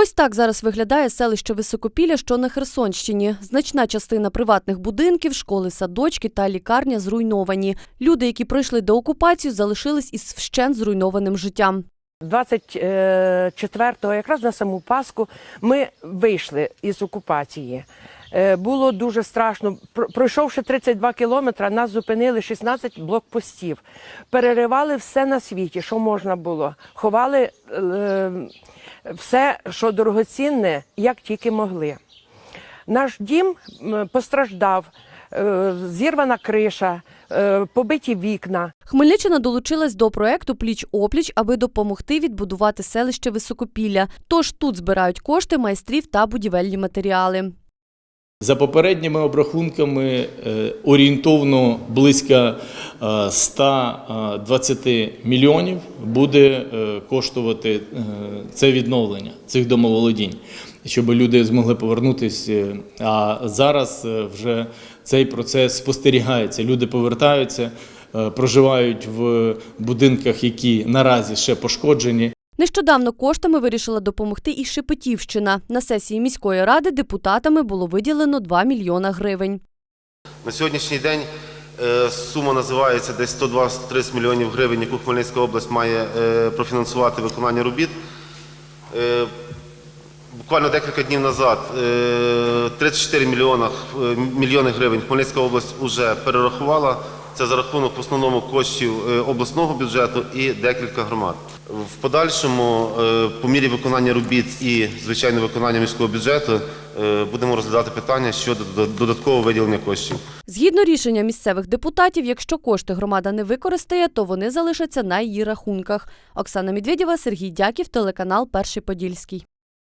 Ось так зараз виглядає селище Високопілля, що на Херсонщині. Значна частина приватних будинків, школи, садочки та лікарня зруйновані. Люди, які пройшли деокупацію, залишились із вщент зруйнованим життям. 24-го, якраз на саму Пасху, ми вийшли із окупації. Е, Було дуже страшно. Про- Пройшовши 32 кілометри, нас зупинили 16 блокпостів. Переривали все на світі, що можна було. Ховали е, все, що дорогоцінне, як тільки могли. Наш дім постраждав, е, зірвана криша, побиті вікна. Хмельниччина долучилась до проекту Пліч опліч, аби допомогти відбудувати селище Високопілля. Тож тут збирають кошти майстрів та будівельні матеріали. За попередніми обрахунками е, орієнтовно близько е, 120 мільйонів буде е, коштувати е, це відновлення цих домоволодінь, щоб люди змогли повернутися. А зараз е, вже цей процес спостерігається. Люди повертаються, е, проживають в будинках, які наразі ще пошкоджені. Нещодавно коштами вирішила допомогти і Шепетівщина. На сесії міської ради депутатами було виділено 2 мільйона гривень. На сьогоднішній день е, сума називається десь 120 мільйонів гривень, яку Хмельницька область має е, профінансувати виконання робіт. Е, Буквально декілька днів назад е, 34 мільйона, е, мільйони гривень Хмельницька область вже перерахувала. Це за рахунок в основному коштів е, обласного бюджету і декілька громад. В подальшому, е, по мірі виконання робіт і звичайно виконання міського бюджету, е, будемо розглядати питання щодо додаткового виділення коштів. Згідно рішення місцевих депутатів, якщо кошти громада не використає, то вони залишаться на її рахунках. Оксана Медведєва, Сергій Дяків, телеканал Перший Подільський.